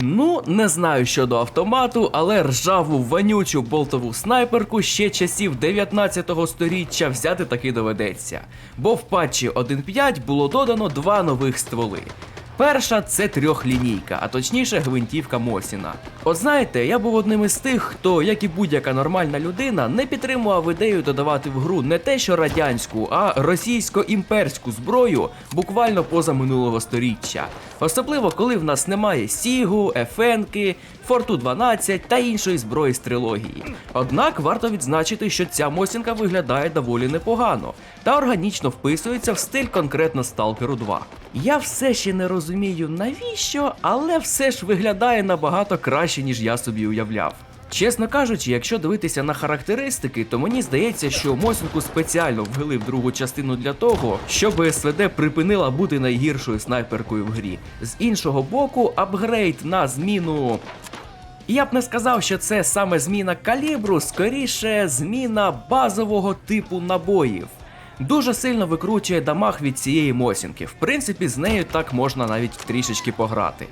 Ну, не знаю щодо автомату, але ржаву вонючу болтову снайперку ще часів 19 сторіччя взяти таки доведеться. Бо в патчі 1.5 було додано два нових стволи. Перша це трьохлінійка, а точніше гвинтівка Мосіна. От знаєте, я був одним із тих, хто, як і будь-яка нормальна людина, не підтримував ідею додавати в гру не те, що радянську, а російсько-імперську зброю буквально поза минулого сторіччя. Особливо коли в нас немає Сігу, Ефенки, Форту 12 та іншої зброї з трилогії. Однак варто відзначити, що ця Мосінка виглядає доволі непогано та органічно вписується в стиль конкретно Сталкеру 2. Я все ще не розумію навіщо, але все ж виглядає набагато краще, ніж я собі уявляв. Чесно кажучи, якщо дивитися на характеристики, то мені здається, що Мосінку спеціально ввели в другу частину для того, щоб СВД припинила бути найгіршою снайперкою в грі. З іншого боку, апгрейд на зміну я б не сказав, що це саме зміна калібру, скоріше зміна базового типу набоїв. Дуже сильно викручує дамаг від цієї мосінки. В принципі, з нею так можна навіть трішечки пограти.